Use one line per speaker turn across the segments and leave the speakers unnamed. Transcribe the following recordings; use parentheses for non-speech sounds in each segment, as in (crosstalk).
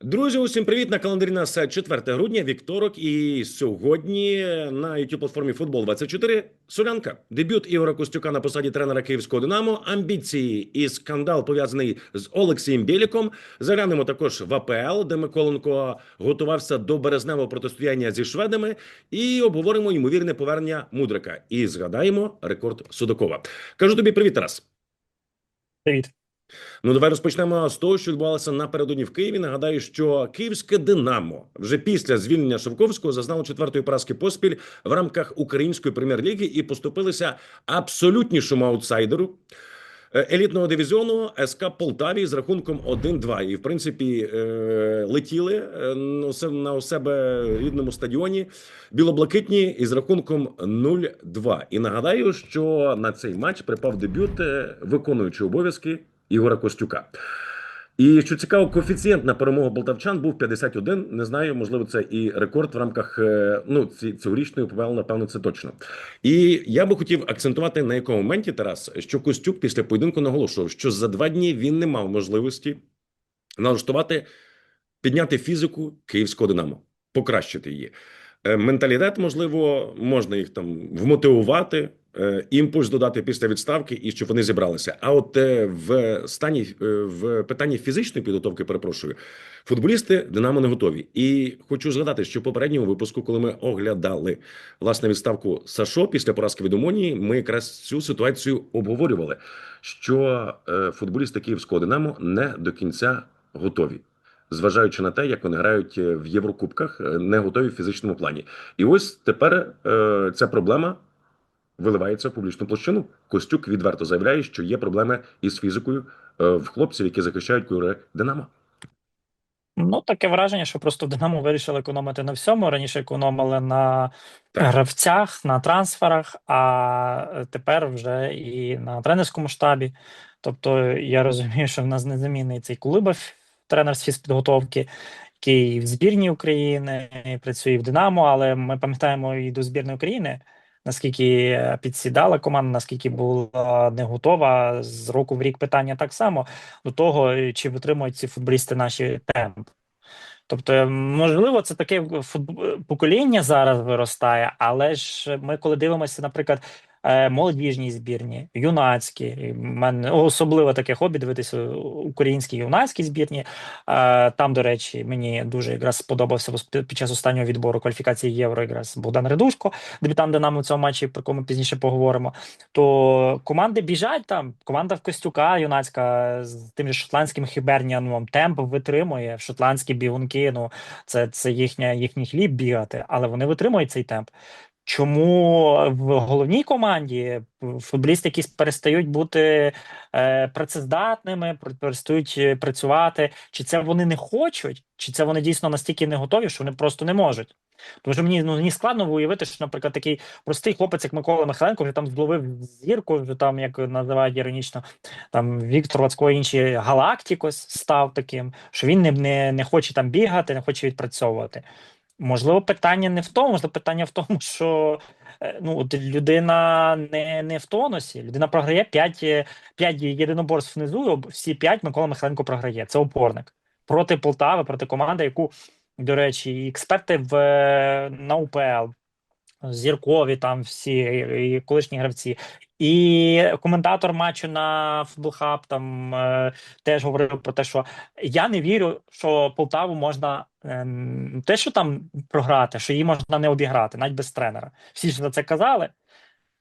Друзі, усім привіт! На календарі нас 4 грудня, вівторок, і сьогодні на youtube платформі Футбол 24 Солянка. Дебют Ігора Костюка на посаді тренера Київського Динамо. Амбіції і скандал пов'язаний з Олексієм Біліком. Заглянемо також в АПЛ, де Миколенко готувався до березневого протистояння зі шведами. І обговоримо ймовірне повернення Мудрика. І згадаємо рекорд Судакова. Кажу тобі привіт, Тарас.
Привіт.
Ну, давай розпочнемо з того, що відбувалося напередодні в Києві. Нагадаю, що київське Динамо вже після звільнення Шевковського зазнало четвертої поразки поспіль в рамках української прем'єр-ліги і поступилися абсолютнішому аутсайдеру е, елітного дивізіону СК Полтаві з рахунком 1-2. І в принципі е, летіли е, на у себе рідному стадіоні білоблакитні із рахунком 0-2. І нагадаю, що на цей матч припав дебют виконуючий обов'язки Ігора Костюка. І що цікаво, коефіцієнт на перемогу полтавчан був 51. Не знаю, можливо, це і рекорд в рамках е, ну ці цьогорічної ПВЛ, напевно, це точно. І я би хотів акцентувати на якому моменті Тарас, що Костюк після поєдинку наголошував, що за два дні він не мав можливості налаштувати, підняти фізику київського динамо, покращити її. Е, Менталітет, можливо, можна їх там вмотивувати, імпульс додати після відставки, і щоб вони зібралися. А от е, в стані е, в питанні фізичної підготовки, перепрошую, футболісти Динамо не готові. І хочу згадати, що в попередньому випуску, коли ми оглядали власне відставку Сашо після поразки від Омонії, ми якраз цю ситуацію обговорювали, що е, футболісти київського Динамо не до кінця готові зважаючи на те, як вони грають е, в Єврокубках, е, не готові в фізичному плані. І ось тепер е, ця проблема виливається в публічну площину. Костюк відверто заявляє, що є проблеми із фізикою е, в хлопців, які захищають кольори Динамо.
Ну, таке враження, що просто в Динамо вирішили економити на всьому. Раніше економили на
Так.
гравцях, на трансферах, а тепер вже і на тренерському штабі. Тобто, я розумію, що в нас незамінний цей Кулибов, тренер з фізпідготовки, який в збірній України працює в Динамо, але ми пам'ятаємо і до збірної України. Наскільки підсідала команда, наскільки була не готова з року в рік питання так само до того, чи витримують ці футболісти наші темп. Тобто, можливо, це таке футб- покоління зараз виростає, але ж ми, коли дивимося, наприклад, е, молодіжні збірні, юнацькі, мене особливо таке хобі дивитися українські юнацькі збірні. Е, Там, до речі, мені дуже якраз сподобався під час останнього відбору кваліфікації Євро якраз Богдан Редушко, дебютант Динамо в цьому матчі, про кому пізніше поговоримо. То команди біжать там. Команда в Костюка юнацька з тим же шотландським хіберніаном темп витримує. Шотландські бігунки, ну це, це їхня, їхній хліб бігати, але вони витримують цей темп. Чому в головній команді футболісти якісь перестають бути е, працездатними, пер- перестають е, працювати? Чи це вони не хочуть, чи це вони дійсно настільки не готові, що вони просто не можуть? Тому що мені ну мені складно уявити, що, наприклад, такий простий хлопець, як Микола Михайленко, вже там зловив зірку, вже там як називають іронічно, там Віктор Лацко інші Галактикос став таким, що він не, не, не хоче там бігати, не хоче відпрацьовувати. Можливо, питання не в тому, можливо, питання в тому, що е, ну, от людина не, не в тонусі. Людина програє 5, 5 єдиноборств внизу, і всі 5 Микола Михайленко програє. Це опорник. Проти Полтави, проти команди, яку, до речі, і експерти в е, на УПЛ, зіркові там всі і, колишні гравці. І коментатор матчу на Футбол Хаб там е, теж говорив про те, що я не вірю, що Полтаву можна е, те, що там програти, що її можна не обіграти, навіть без тренера. Всі ж за це казали.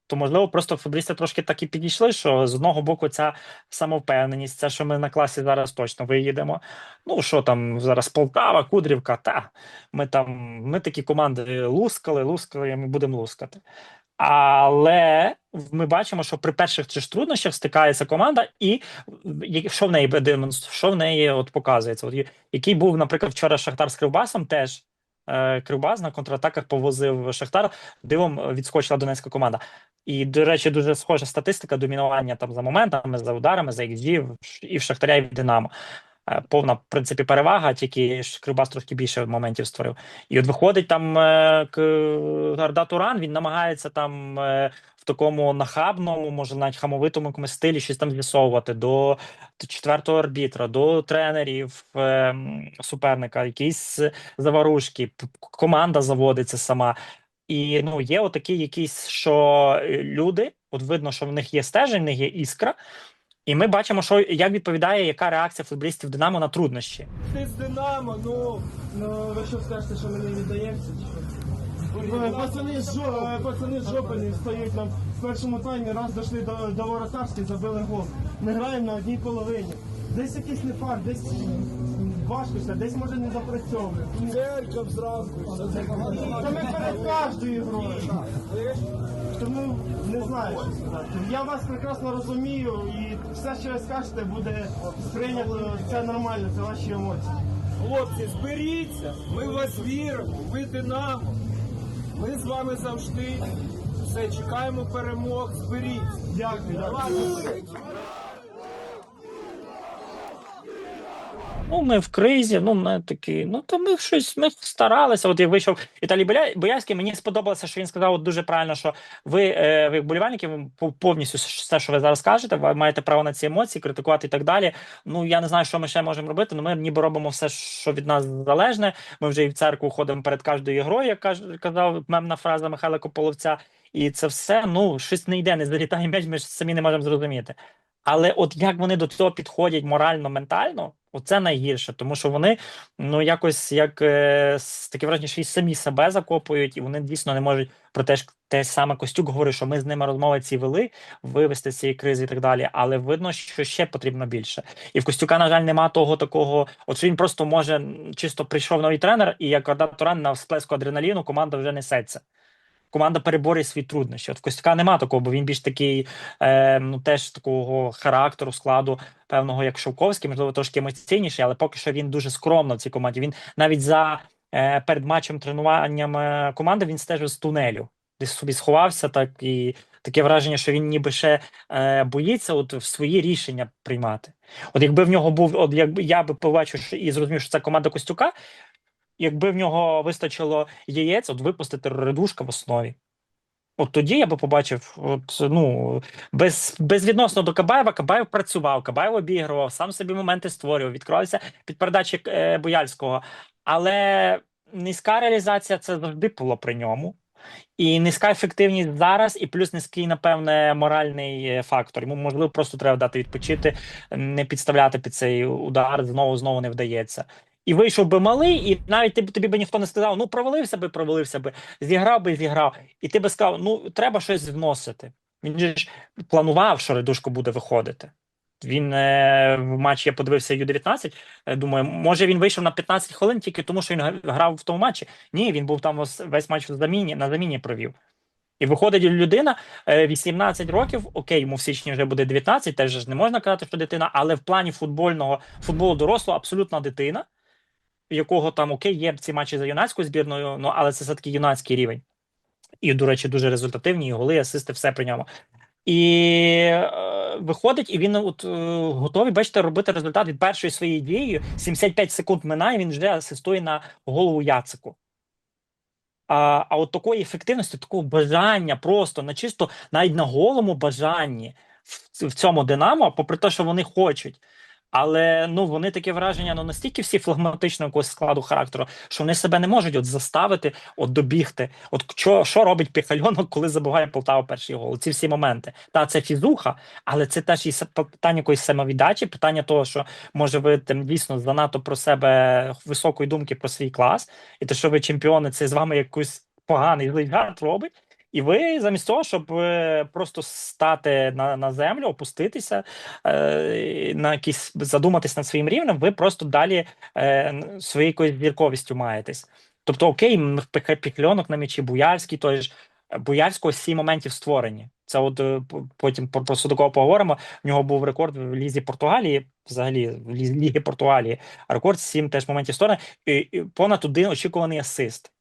То можливо, просто футболісти трошки так і підійшли, що з одного боку ця самовпевненість, це що ми на класі зараз точно виїдемо. Ну що там зараз Полтава, Кудрівка, та ми там ми такі команди лускали, лускали, і ми будемо лускати. Але ми бачимо, що при перших же ж труднощах стикається команда, і що в неї що в неї от показується. От, який був, наприклад, вчора Шахтар з Кривбасом, теж Кривбас на контратаках повозив Шахтар, дивом е, відскочила донецька команда. І, до речі, дуже схожа статистика домінування там за моментами, за ударами, за XG і в Шахтаря, і в Динамо. Е, Повна, в принципі, перевага, тільки Кривбас трошки більше моментів створив. І от виходить там Гарда Туран, він намагається там е, такому нахабному, може навіть хамовитому якомусь стилі щось там з'ясовувати до четвертого арбітра, до тренерів ем, суперника, якісь заварушки, команда заводиться сама. І ну, є отакі якісь, що е, люди, от видно, що в них є стержень, в них є іскра. І ми бачимо, що як відповідає, яка реакція футболістів Динамо на труднощі.
Ти з Динамо, ну, ну ви що скажете, що ми не віддаємося?
Е, Пацани з жо- е, пацани з жопи встають нам в першому таймі, раз дійшли до, до воротарських, забили гол. Ми граємо на одній половині. Десь якийсь не факт, десь важкося, десь може не допрацьовує.
Церков зранку. що це
Та ми перед кожною грою. Тому не знаю, що сказати. Я вас прекрасно розумію і все, що ви скажете, буде сприйнято. Це нормально, це ваші емоції.
Хлопці, зберіться, ми в вас віримо, ви Динамо. Ми з вами завжди. Все, чекаємо перемог, зберіться.
Дякую,
Ну, ми в кризі, ну ми такі. Ну то ми щось ми старалися. От як вийшов Віталій Боля- Боярський, мені сподобалося, що він сказав от дуже правильно, що ви, е, ви болівальники, ви повністю все, що ви зараз кажете, ви маєте право на ці емоції, критикувати і так далі. Ну я не знаю, що ми ще можемо робити. але ми ніби робимо все, що від нас залежне. Ми вже і в церкву ходимо перед кожною грою, як казав мемна фраза Михайла Кополовця. І це все ну щось не йде, не залітає м'яч, ми ж самі не можемо зрозуміти. Але от як вони до цього підходять морально, ментально, оце найгірше, тому що вони ну якось як е, таке враження, що і самі себе закопують, і вони дійсно не можуть про те ж те саме Костюк говорить, що ми з ними розмови ці вели, вивести з цієї кризи і так далі. Але видно, що ще потрібно більше. І в Костюка, на жаль, нема того такого. От він просто може чисто прийшов новий тренер, і як Туран на всплеску адреналіну команда вже несеться. Команда переборює свої труднощі. От в Костюка нема такого, бо він більш такий, е, ну теж такого характеру, складу певного, як Шовковський, можливо, трошки емоційніший, але поки що він дуже скромно в цій команді. Він навіть за е, перед матчем тренуванням е, команди він стежив з тунелю, десь собі сховався, так і таке враження, що він ніби ще е, боїться от в свої рішення приймати. От якби в нього був, от якби я би побачив і зрозумів, що це команда Костюка, якби в нього вистачило яєць, от випустити редушка в основі. От тоді я би побачив, от, ну, без, безвідносно до Кабаєва, Кабаєв працював, Кабаєв обігрував, сам собі моменти створював, відкривався під передачі е, Бояльського. Але низька реалізація це завжди було при ньому. І низька ефективність зараз, і плюс низький, напевне, моральний е, фактор. Йому можливо просто треба дати відпочити, не підставляти під цей удар, знову знову не вдається. І вийшов би малий, і навіть тобі, тобі би ніхто не сказав, ну провалився би, провалився би, зіграв би, зіграв. І ти би сказав, ну треба щось вносити. Він же ж планував, що Редушко буде виходити. Він е, в матчі я подивився Ю-19. е, Думаю, може він вийшов на 15 хвилин тільки тому, що він грав в тому матчі. Ні, він був там весь матч в заміні, на заміні провів. І виходить людина е, 18 років, окей, йому в січні вже буде 19, теж не можна казати, що дитина, але в плані футбольного футболу дорослого абсолютна дитина, якого там окей, є ці матчі за юнацькою збірною, ну але це все-таки юнацький рівень. І, до речі, дуже результативні, і голи, асисти, все при ньому. І е, виходить, і він от, е, готовий, бачите, робити результат від першої своєї дії. 75 секунд минає, він вже асистує на голову Яцику. А, а от такої ефективності, такого бажання просто на чисто навіть на голому бажанні в, в цьому Динамо, попри те, що вони хочуть. Але ну вони таке враження ну настільки всі флегматичного якогось складу характеру, що вони себе не можуть от заставити, от добігти. От що, що робить Піхальонок, коли забуває Полтава перший гол? Ці всі моменти. Та це фізуха, але це теж і питання якоїсь самовіддачі, питання того, що може ви там дійсно занадто про себе високої думки про свій клас, і те, що ви чемпіони, це з вами якийсь поганий жарт робить. І ви замість того, щоб е, просто стати на, на землю, опуститися, е, на якісь задуматись над своїм рівнем, ви просто далі е, своєю якоюсь зірковістю маєтесь. Тобто, окей, Пікльонок на м'ячі, Буяльський, той ж Буяльського сім моментів створені. Це от е, потім про, про Судакова поговоримо. В нього був рекорд в Лізі Португалії, взагалі в Ліги Португалії. Рекорд сім теж моментів створені, і, і понад один очікуваний асист.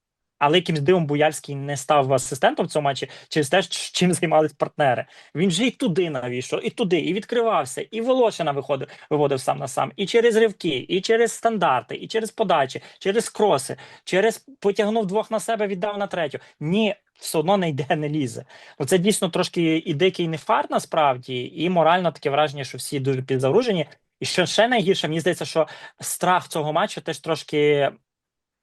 Але якимсь дивом Буяльський не став асистентом в цьому матчі через те, чим займались партнери. Він же і туди навішав, і туди, і відкривався, і Волошина виходив, виводив сам на сам, і через ривки, і через стандарти, і через подачі, через кроси, через потягнув двох на себе, віддав на третю. Ні, все одно не йде, не лізе. Ну це дійсно трошки і дикий не фарт насправді, і морально таке враження, що всі дуже підзагружені. І що ще найгірше, мені здається, що страх цього матчу теж трошки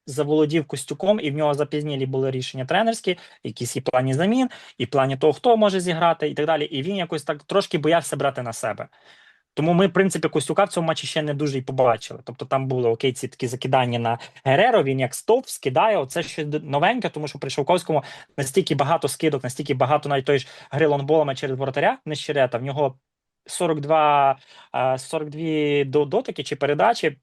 заволодів Костюком, і в нього запізнілі були рішення тренерські, якісь і плані замін, і плані того, хто може зіграти, і так далі. І він якось так трошки боявся брати на себе. Тому ми, в принципі, Костюка в цьому матчі ще не дуже й побачили. Тобто там були окей, ці такі закидання на Гереро, він як стовп скидає. Оце щось новеньке, тому що при Шовковському настільки багато скидок, настільки багато навіть той ж гри лонгболами через воротаря Нещерета. В нього 42, е, 42 до- дотики чи передачі.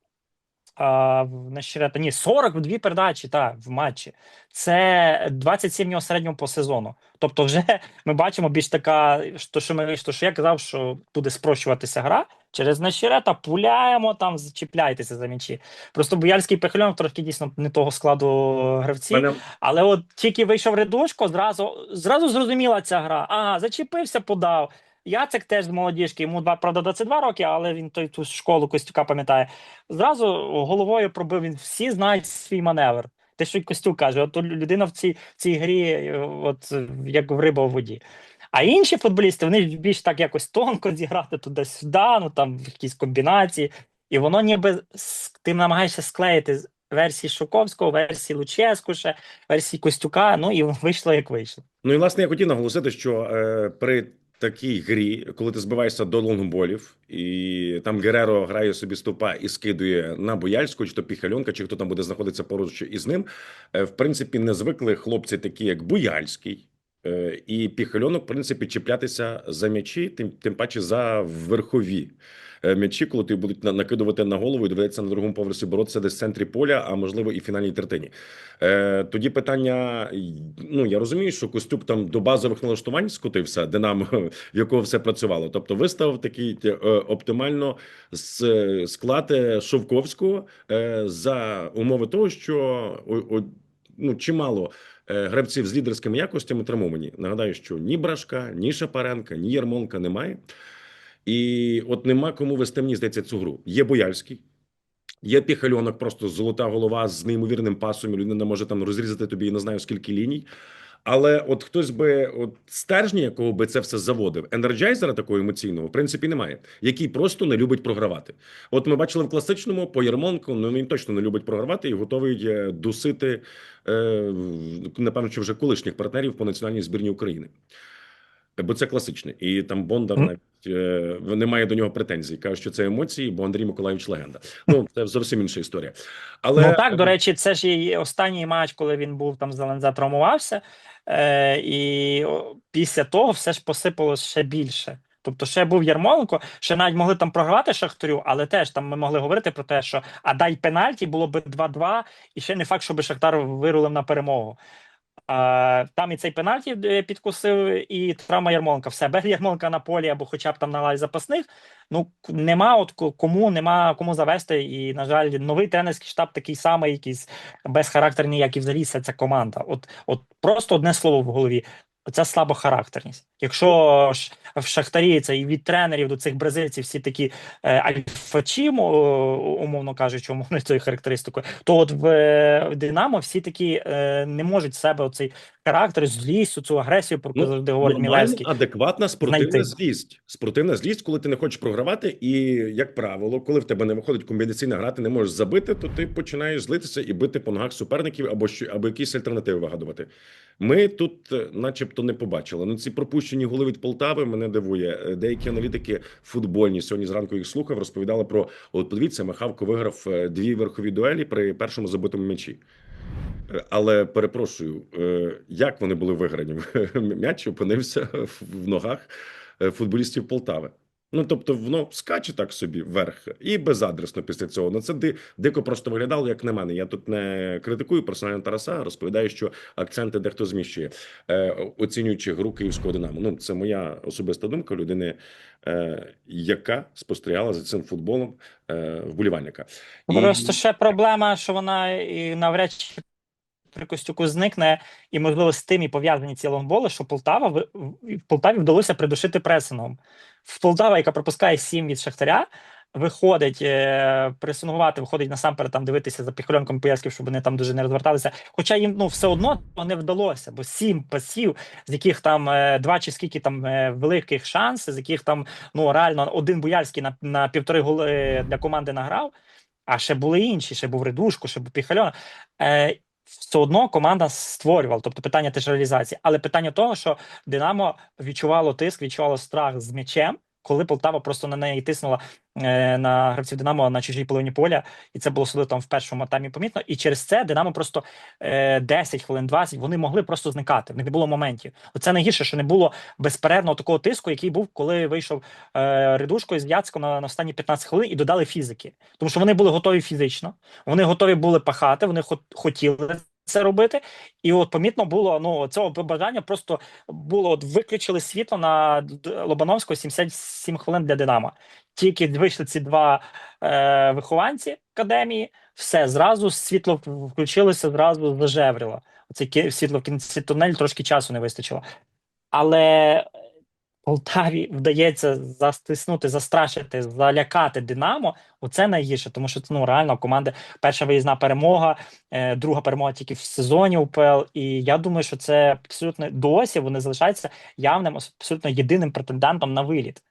А, в Нещерета, ні, 42 передачі та, в матчі. Це 27 в нього середньому по сезону. Тобто, вже (laughs) ми бачимо більш така, що, що, ми, що, що я казав, що буде спрощуватися гра. Через Нещерета пуляємо там, чіпляйтеся за м'ячі. Просто Бояльський Пехальонов трохи дійсно не того складу гравців.
Мене
Але от тільки вийшов Редушко, зразу, зразу зрозуміла ця гра. Ага, зачепився, подав. Яцек теж з молодіжки, йому два, правда, 22 роки, але він той ту школу Костюка пам'ятає. Зразу головою пробив він. Всі знають свій маневр. Те, що Костюк каже, от людина в цій, в цій грі, от як в риба в воді. А інші футболісти, вони більш так якось тонко зіграти туди-сюди, ну там якісь комбінації. І воно ніби ти намагаєшся склеїти версії Шуковського, версії Луческу, ще, версії Костюка, ну і вийшло як вийшло.
Ну і власне я хотів наголосити, що е, при такій грі, коли ти збиваєшся до лонгболів, і там Гереро грає собі стопа і скидує на Бояльську, чи то Піхальонка, чи хто там буде знаходитися поруч із ним. Е, в принципі, не звикли хлопці, такі як Бояльський. е, І Піхальонок, в принципі, чіплятися за м'ячі, тим, тим паче за верхові м'ячі, коли ти будуть накидувати на голову і доведеться на другому поверсі боротися десь в центрі поля, а можливо і в фінальній третині. Е, тоді питання: ну я розумію, що Костюк там до базових налаштувань скотився, Динамо, (laughs) в якого все працювало. Тобто, виставив такий е, оптимально склад е, Шовковського е, за умови того, що ну, чимало е, гравців з лідерськими якостями травмовані. Нагадаю, що ні Брашка, ні Шапаренка, ні Ярмонка немає. І от нема кому вести, мені здається, цю гру. Є Бояльський, Є піхальонок, просто золота голова з неймовірним пасом. і Людина може там розрізати тобі, я не знаю скільки ліній. Але от хтось би от стержня, якого би це все заводив, енерджайзера такого емоційного, в принципі, немає, який просто не любить програвати. От ми бачили в класичному по Ярмонку, ну він точно не любить програвати і готовий е, дусити, е, напевно, що вже колишніх партнерів по національній збірні України. Бо це класичне, і там Бондар навіть немає до нього претензій. Каже, що це емоції, бо Андрій Миколаївич легенда. Ну (laughs) це зовсім інша історія. Але
Ну так, до речі, це ж і останній матч, коли він був там Зеленза травмувався, е, і після того все ж посипалось ще більше. Тобто, ще був Ярмоленко, ще навіть могли там програвати Шахтарю, але теж там ми могли говорити про те, що а дай пенальті, було б 2-2, і ще не факт, щоб Шахтар вирулив на перемогу. Там і цей пенальті е, підкусив, і травма Ярмоленка. Все, (laughs) без Ярмоленка на полі або хоча б там на лаві запасних. Ну нема от кому, нема кому завести. І, на жаль, новий тренерський штаб такий самий, якийсь безхарактерний, як і взагалі вся ця команда. От, от просто одне слово в голові. оця слабохарактерність. Якщо ж в Шахтарі це і від тренерів до цих бразильців всі такі е, альфачі, мо- умовно кажучи, умовно (laughs) цією характеристикою, то от в, е, в Динамо всі такі е, не можуть себе оцей характер, злість, цю агресію, про яку завжди говорить Мілевський.
адекватна спортивна
знайти.
злість. Спортивна злість, коли ти не хочеш програвати, і як правило, коли в тебе не виходить комбінаційна гра, ти не можеш забити, то ти починаєш злитися і бити по ногах суперників або що або якісь альтернативи вигадувати. Ми тут, е, начебто, не побачили. Ну ці пропущені голи від Полтави мене дивує. Е, Деякі аналітики футбольні сьогодні зранку їх слухав, розповідали про от подивіться, Михавко виграв е, дві верхові дуелі при першому забитому м'ячі. Е, Але перепрошую, як вони були виграні? (laughs) М'яч опинився в ногах футболістів Полтави. Ну тобто, воно скаче так собі вверх і безадресно після цього. Ну це ди, дико просто виглядало, як на мене. Я тут не критикую персонально Тараса, розповідаю, що акценти дехто зміщує, е, оцінюючи гру київського динамо. Ну це моя особиста думка людини, е, яка спостерігала за цим футболом е, вболівальника. І-
Просто ще проблема, що вона і навряд чи при Костюку зникне, і можливо з тим і пов'язані ці лонгболи, що Полтава в Полтаві вдалося придушити пресингом. В Полтава, яка пропускає 7 від Шахтаря, виходить е, пресингувати, виходить насамперед там дивитися за піхольонком поясків, щоб вони там дуже не розверталися. Хоча їм ну все одно не вдалося, бо сім пасів, з яких там е, два чи скільки там е, великих шансів, з яких там ну реально один Буяльський на, на півтори голи для команди награв. А ще були інші, ще був Редушко, ще був Піхальон. Е, все одно команда створювала, тобто питання теж реалізації. Але питання того, що Динамо відчувало тиск, відчувало страх з м'ячем, коли Полтава просто на неї тиснула е, на гравців Динамо на чужій половині поля, і це було особливо там в першому таймі помітно. І через це Динамо просто е, 10 хвилин, 20, вони могли просто зникати. В них не було моментів. Оце найгірше, що не було безперервного такого тиску, який був, коли вийшов е, Редушко з Яцьком на, на останні 15 хвилин і додали фізики. Тому що вони були готові фізично, вони готові були пахати, вони хотіли це робити. І от помітно було ну цього бажання просто було от виключили світло на Лобановського 77 хвилин для Динамо. Тільки вийшли ці два е, вихованці академії, все зразу світло включилося, зразу зажеврило. Оце світло в кінці тунелю трошки часу не вистачило. Але Полтаві вдається застиснути, застрашити, залякати Динамо. Оце найгірше, тому що це ну реально команда перша виїзна перемога, е, друга перемога тільки в сезоні УПЛ. І я думаю, що це абсолютно досі вони залишаються явним, абсолютно єдиним претендентом на виліт.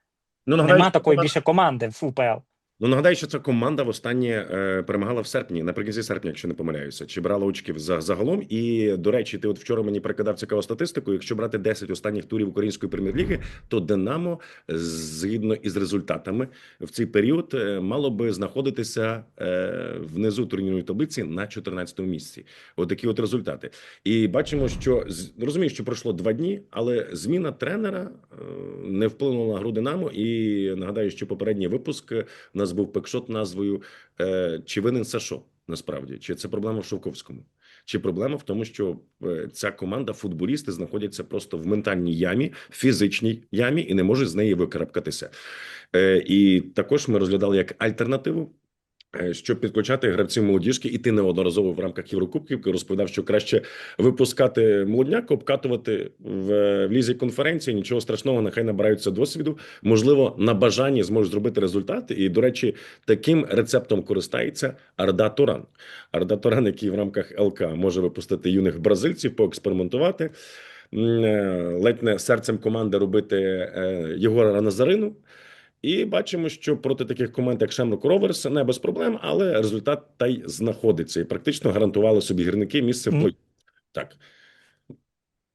Ну
Нема такої більше команди в УПЛ.
Ну нагадаю, що ця команда востаннє е, перемагала в серпні, наприкінці серпня, якщо не помиляюся, чи брала очків за загалом. І до речі, ти от вчора мені прикидав цікаву статистику. Якщо брати 10 останніх турів української прем'єр-ліги, то Динамо, згідно із результатами, в цей період е, мало би знаходитися е, внизу турнірної таблиці на 14-му місці. Отакі от результати. І бачимо, що розумію, що пройшло два дні, але зміна тренера е, не вплинула на гру Динамо. І нагадаю, що попередній випуск у нас був пекшот назвою е, Чи винен Сашо? Насправді, чи це проблема в Шовковському? Чи проблема в тому, що е, ця команда, футболісти знаходяться просто в ментальній ямі, фізичній ямі і не можуть з неї викарабкатися. Е, І також ми розглядали як альтернативу. Е, Щоб підключати гравців молодіжки, і ти неодноразово в рамках Єврокубків розповідав, що краще випускати молодняк, обкатувати в, в лізі конференції. Нічого страшного, нехай набираються досвіду. Можливо, на бажанні зможуть зробити результати. І, до речі, таким рецептом користається Арда Туран. Арда Туран, який в рамках ЛК може випустити юних бразильців, поекспериментувати. Е, Ледь не серцем команди робити е, Єгора Назарину. І бачимо, що проти таких команд, як Шемрок Роверс, не без проблем, але результат та й знаходиться. І практично гарантували собі гірники місце в
бою.
Mm. Так.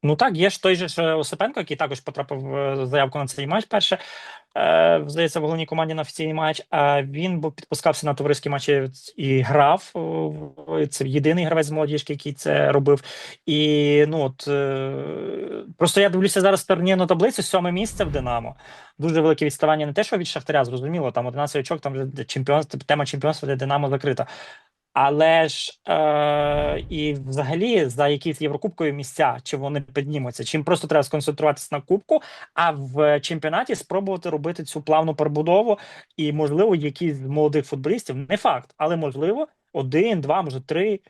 Ну так, є ж той же ж Осипенко, який також потрапив е, заявку на цей матч. Перше е, здається, в головній команді на офіційний матч. А він був підпускався на товариські матчі і грав. Це єдиний гравець з молодіжки, який це робив. І ну от е, просто я дивлюся зараз турнірну таблицю, сьоме місце в Динамо. Дуже велике відставання не те, що від Шахтаря, зрозуміло, там 11 очок, там вже чемпіонство, тема чемпіонства для Динамо закрита. Але ж е, і взагалі за якісь єврокубкові місця, чи вони піднімуться, чим просто треба сконцентруватися на кубку, а в чемпіонаті спробувати робити цю плавну перебудову, і можливо, якісь з молодих футболістів, не факт, але можливо, один, два, може три.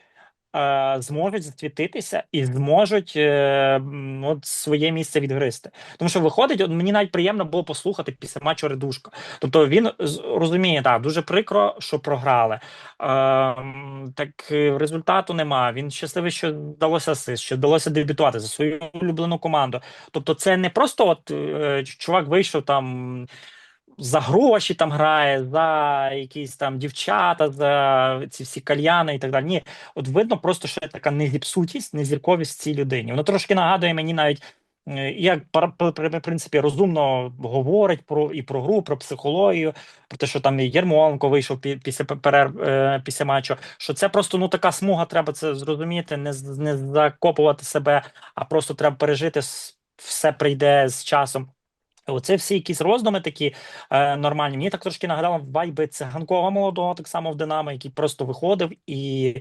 Е, Зможуть засвітитися і зможуть е, от своє місце відгризти. Тому що виходить, от мені навіть приємно було послухати після матчу Редушка. Тобто він розуміє, так, дуже прикро, що програли. Ем, так е, результату нема. Він щасливий, що вдалося асист, що вдалося дебютувати за свою улюблену команду. Тобто, це не просто от е, чувак вийшов там. За гроші там грає, за якісь там дівчата, за ці всі кальяни і так далі. Ні, от видно просто, що така незіпсутість, незірковість цій людині. Воно трошки нагадує мені навіть, як в принципі розумно говорить про і про гру, про психологію, про те, що там і Єрмоленко вийшов після перерв е, після матчу. Що це просто ну така смуга, треба це зрозуміти, не, не закопувати себе, а просто треба пережити все прийде з часом. Оце всі якісь роздуми такі е, нормальні. Мені так трошки нагадало вайби циганкова молодого, так само в Динамо, який просто виходив і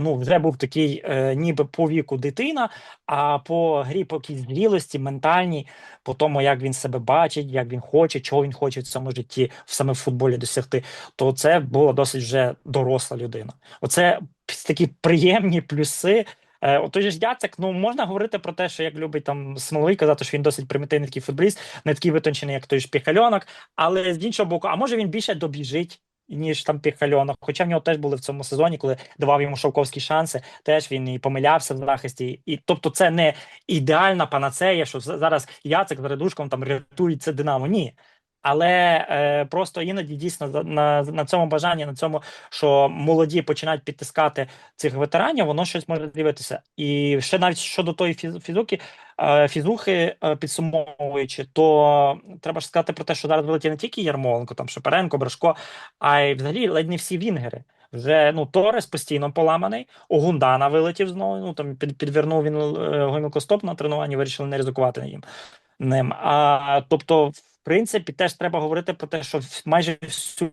ну вже був такий, е, ніби по віку дитина, а по грі, по якійсь зрілості, ментальній, по тому, як він себе бачить, як він хоче, чого він хоче в цьому житті, в саме в футболі досягти, то це була досить вже доросла людина. Оце такі приємні плюси Е, ж Яцек, ну можна говорити про те, що як любить там Смоловий казати, що він досить примітивний такий футболіст, не такий витончений, як той ж Піхальонок, але з іншого боку, а може він більше добіжить. Ніж там Піхальонок. Хоча в нього теж були в цьому сезоні, коли давав йому шовковські шанси, теж він і помилявся в захисті. І тобто, це не ідеальна панацея, що зараз Яцек з Редушком там рятують це Динамо. Ні. Але е, просто іноді дійсно на, на цьому бажанні, на цьому, що молоді починають підтискати цих ветеранів, воно щось може з'явитися. І ще навіть щодо тої фіз- фізуки, е, фізухи, е, підсумовуючи, то треба ж сказати про те, що зараз вилетів не тільки Ярмоленко, там Шепаренко, Брашко, а й взагалі ледь не всі вінгери. Вже ну Торес постійно поламаний, у Гундана вилетів знову. Ну там під, підвернув він е, гомілкостоп на тренуванні, вирішили не ризикувати їм ним. А тобто, принципі, теж треба говорити про те, що майже всю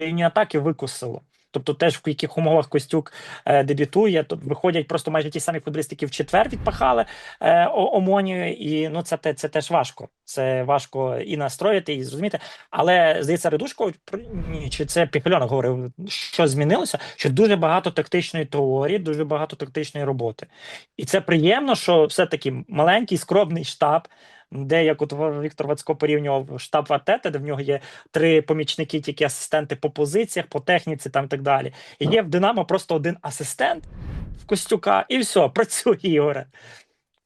лінію атаки викусило. Тобто, теж в яких умовах Костюк е, дебютує, то виходять просто майже ті самі футболісти, які в четвер відпахали е, Омонію, і ну це, це теж важко. Це важко і настроїти, і зрозуміти. Але здається, Редушко чи це Піхальонок говорив, що змінилося? Що дуже багато тактичної теорії, дуже багато тактичної роботи. І це приємно, що все-таки маленький скромний штаб, де як от Віктор Вацько порівнював штаб Артета, де в нього є три помічники, тільки асистенти по позиціях, по техніці там і так далі. І є в Динамо просто один асистент в Костюка, і все, (laughs) працює Ігоре.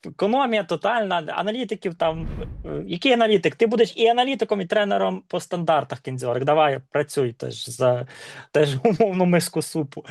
Економія тотальна, аналітиків там. е, Який аналітик? Ти будеш і аналітиком, і тренером по стандартах кінзьорик. Давай працюй теж за теж (laughs) умовну миску супу.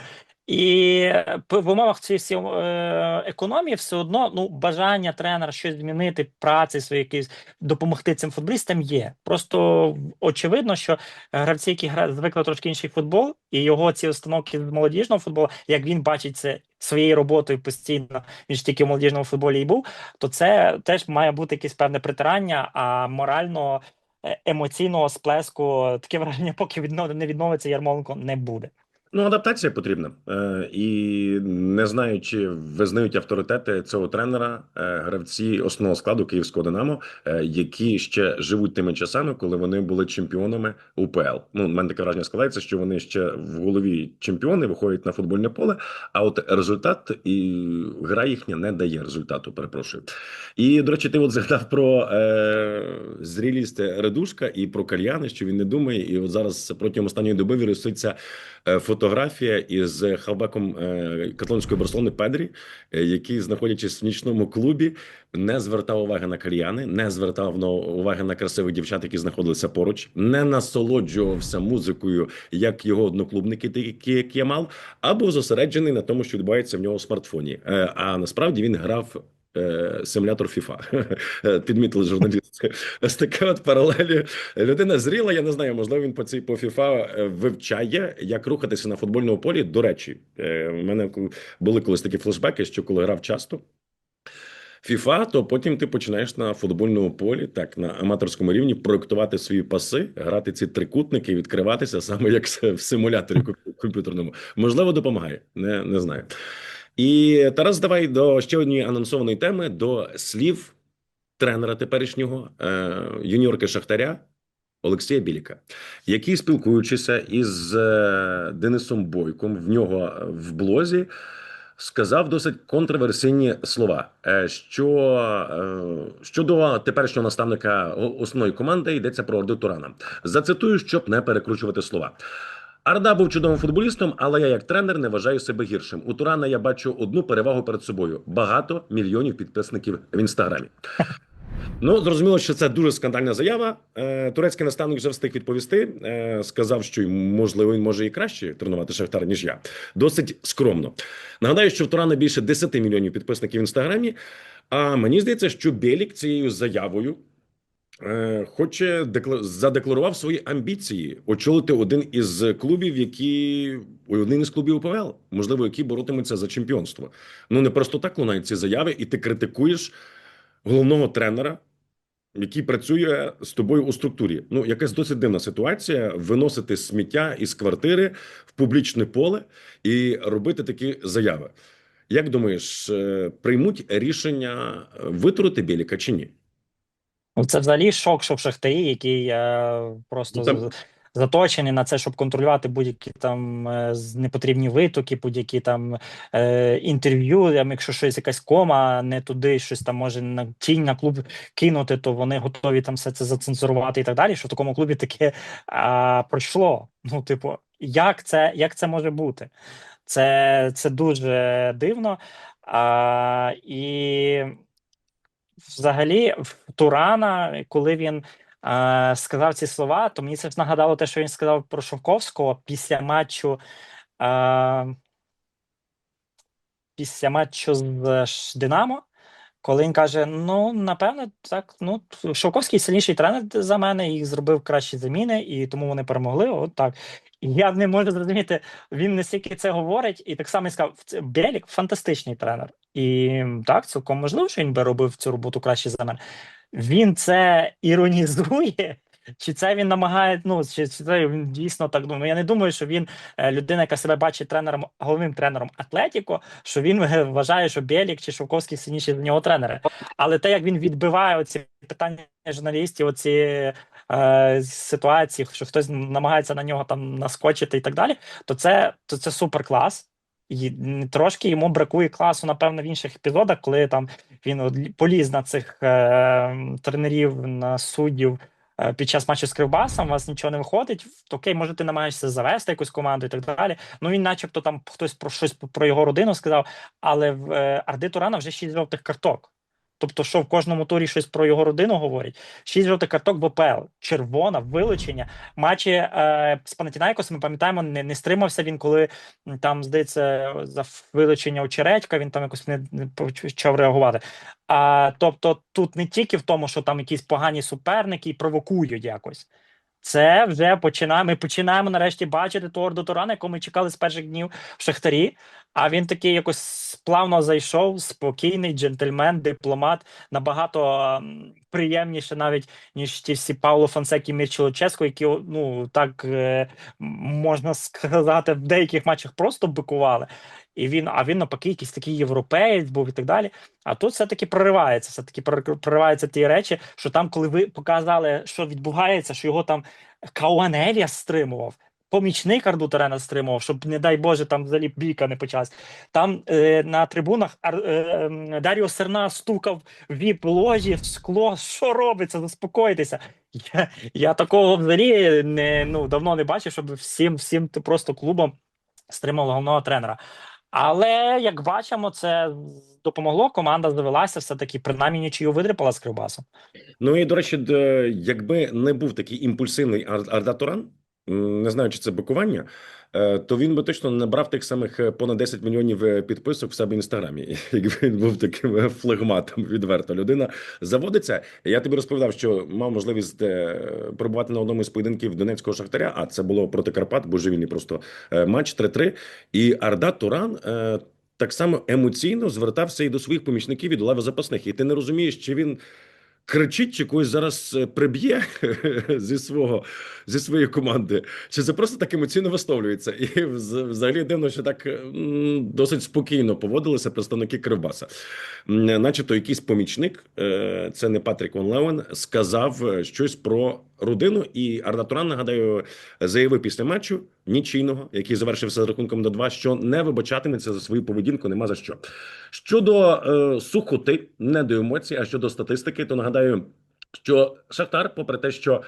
І в умовах цієї всі, е, економії все одно ну, бажання тренера щось змінити, праці свої якісь допомогти цим футболістам є. Просто очевидно, що гравці, які грають, звикли трошки інший футбол, і його ці установки з молодіжного футболу, як він бачить це своєю роботою постійно, він ж тільки в молодіжному футболі і був, то це теж має бути якесь певне притирання, а морально е, емоційного сплеску таке враження, поки віднов... не відновиться Ярмоленко, не буде.
Ну, адаптація потрібна. Е, і не знаю, чи визнають авторитети цього тренера е, гравці основного складу Київського Динамо, е, які ще живуть тими часами, коли вони були чемпіонами УПЛ. Ну, мене таке враження складається, що вони ще в голові чемпіони виходять на футбольне поле, а от результат і гра їхня не дає результату. Перепрошую. І до речі, ти от згадав про е, зрілість Редушка і про кальяни, що він не думає. І от зараз протягом останньої доби віруситься фотографія із хавбеком е, каталонської Барселони Педрі, е, який, знаходячись в нічному клубі, не звертав уваги на кальяни, не звертав уваги на красивих дівчат, які знаходилися поруч, не насолоджувався музикою, як його одноклубники, такі як Ямал, а був зосереджений на тому, що відбувається в нього в смартфоні. Е, А насправді він грав. Е, Симулятор FIFA. підмітили журналісти. Ось таке от паралелі. Людина зріла. Я не знаю, можливо, він по цій по FIFA е, вивчає, як рухатися на футбольному полі. До речі, е, в мене були колись такі флешбеки, що коли грав часто. FIFA, то потім ти починаєш на футбольному полі, так на аматорському рівні, проєктувати свої паси, грати ці трикутники, відкриватися саме як в симуляторі комп'ютерному. Можливо, допомагає, не, не знаю. І Тарас, давай до ще однієї анонсованої теми: до слів тренера теперішнього е, юніорки Шахтаря Олексія Біліка, який, спілкуючися із е, Денисом Бойком, в нього в блозі. Сказав досить контроверсійні слова, е, що е, щодо теперішнього наставника основної команди йдеться про Орду Турана. Зацитую, щоб не перекручувати слова. Арда був чудовим футболістом, але я як тренер не вважаю себе гіршим. У Турана я бачу одну перевагу перед собою: багато мільйонів підписників в інстаграмі. (laughs) Ну зрозуміло, що це дуже скандальна заява. Е, турецький наставник вже встиг відповісти. Е, сказав, що можливо він може і краще тренувати Шахтар, ніж я. Досить скромно. Нагадаю, що в Турана більше 10 мільйонів підписників в інстаграмі. А мені здається, що Белік цією заявою хоче задекларував свої амбіції очолити один із клубів, які один із клубів УПЛ, можливо, які боротимуться за чемпіонство. Ну не просто так лунають ці заяви, і ти критикуєш головного тренера, який працює з тобою у структурі. Ну, якась досить дивна ситуація виносити сміття із квартири в публічне поле і робити такі заяви. Як думаєш, е, приймуть рішення витурити Біліка чи ні?
Ну, це взагалі шок, що в Шахтарі, який е, просто
Ну, там-
заточений на це, щоб контролювати будь-які там е, з- непотрібні витоки, будь-які там е, інтерв'ю. Там, якщо щось якась кома не туди, щось там може на тінь на клуб кинути, то вони готові там все це зацензурувати і так далі. Що в такому клубі таке а, пройшло. Ну, типу, як це, як це може бути? Це, це дуже дивно. А, і взагалі, в Турана, коли він е, сказав ці слова, то мені це нагадало те, що він сказав про Шовковського після матчу. Е, після матчу з Динамо, коли він каже: Ну, напевно, так, ну, Шовковський сильніший тренер за мене, і зробив кращі заміни, і тому вони перемогли. От так. Я не можу зрозуміти, він не стільки це говорить, і так само він сказав: «Це- Бєлік фантастичний тренер. І так, цілком можливо, що він би робив цю роботу краще за мене. Він це іронізує, чи це він намагає, ну, чи, чи це він дійсно так думає. Я не думаю, що він е, людина, яка себе бачить тренером, головним тренером Атлетіко, що він вважає, що Бєлік чи Шовковський сильніші за нього тренери. Але те, як він відбиває оці питання журналістів, оці е, ситуації, що хтось намагається на нього там наскочити і так далі, то це, то це супер клас. І трошки йому бракує класу, напевно, в інших епізодах, коли там він поліз на цих е, тренерів, на суддів е, під час матчу з Кривбасом, у вас нічого не виходить. Окей, може, ти намагаєшся завести якусь команду і так далі. Ну він, начебто, там хтось про щось про його родину сказав, але в е, Арди Турана вже шість жовтих карток. Тобто, що в кожному турі щось про його родину говорять. Шість жовтих карток БПЛ, червона, вилучення. Матчі е, з Панатінайкос, ми пам'ятаємо, не, не стримався він, коли там, здається, за вилучення очередька, він там якось не, не почав реагувати. А, тобто, тут не тільки в тому, що там якісь погані суперники і провокують якось. Це вже починає. Ми починаємо нарешті бачити того Орду Турана, якого ми чекали з перших днів в Шахтарі. А він такий якось плавно зайшов, спокійний джентльмен, дипломат, набагато ем, приємніше, навіть ніж ті всі Пауло Фонсекі Мірчі Луческо, які ну так е, можна сказати, в деяких матчах просто бикували. І він, а він навпаки, якийсь такий європеєць був і так далі. А тут все-таки проривається, все-таки прор- прориваються ті речі, що там, коли ви показали, що відбувається, що його там Кауаневія стримував, помічник Ардутерена стримував, щоб, не дай Боже, там взагалі бійка не почалась. Там е, на трибунах Ар, е, ем, Даріо Серна стукав віп ложі, в скло. Що робиться? Заспокойтеся. Я, я такого взагалі не, ну, давно не бачив, щоб всім, всім просто клубом стримав головного тренера. Але як бачимо, це допомогло. Команда здивилася все таки принаймні нічию видрипала з Кривбасом.
Ну і до речі, якби не був такий імпульсивний Ар- Арда Туран, не знаю, чи це бикування, то він би точно набрав тих самих е, понад 10 мільйонів е, підписок в себе в інстаграмі. (laughs) Якби він був таким е, флегматом, відверто людина заводиться. Я тобі розповідав, що мав можливість е, перебувати на одному із поєдинків Донецького шахтаря. А це було проти Карпат, божевільний просто е, матч 3-3. І Арда Туран. е, Так само емоційно звертався і до своїх помічників і до лави запасних. І ти не розумієш, чи він кричить, чи когось зараз е, приб'є (laughs) зі свого зі своєї команди, чи це просто так емоційно висловлюється? І взагалі дивно, що так досить спокійно поводилися представники Кривбаса. Начебто, якийсь помічник, е, це не Патрік Леон, сказав е, щось про родину. І Арда Туран, нагадаю, заявив після матчу нічийного, який завершився з рахунком до 2, що не вибачатиметься за свою поведінку, нема за що. Щодо е, сухоти, не до емоцій, а щодо статистики, то нагадаю, що Шахтар, попри те, що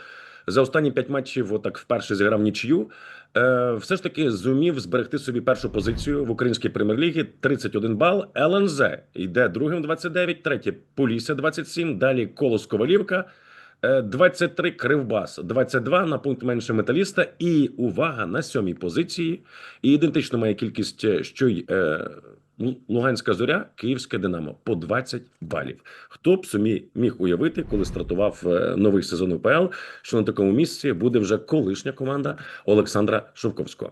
за останні п'ять матчів отак вперше зіграв нічию, е, все ж таки зумів зберегти собі першу позицію в українській прем'єр-лігі 31 бал. ЛНЗ йде другим 29, третє Полісся 27, далі Колос Ковалівка. Е, 23 Кривбас, 22 на пункт менше металіста. І увага на сьомій позиції. І ідентично має кількість, е, що й е, Луганська зоря, Київське Динамо по 20 балів. Хто б собі міг уявити, коли стартував е, новий сезон УПЛ, що на такому місці буде вже колишня команда Олександра Шовковського.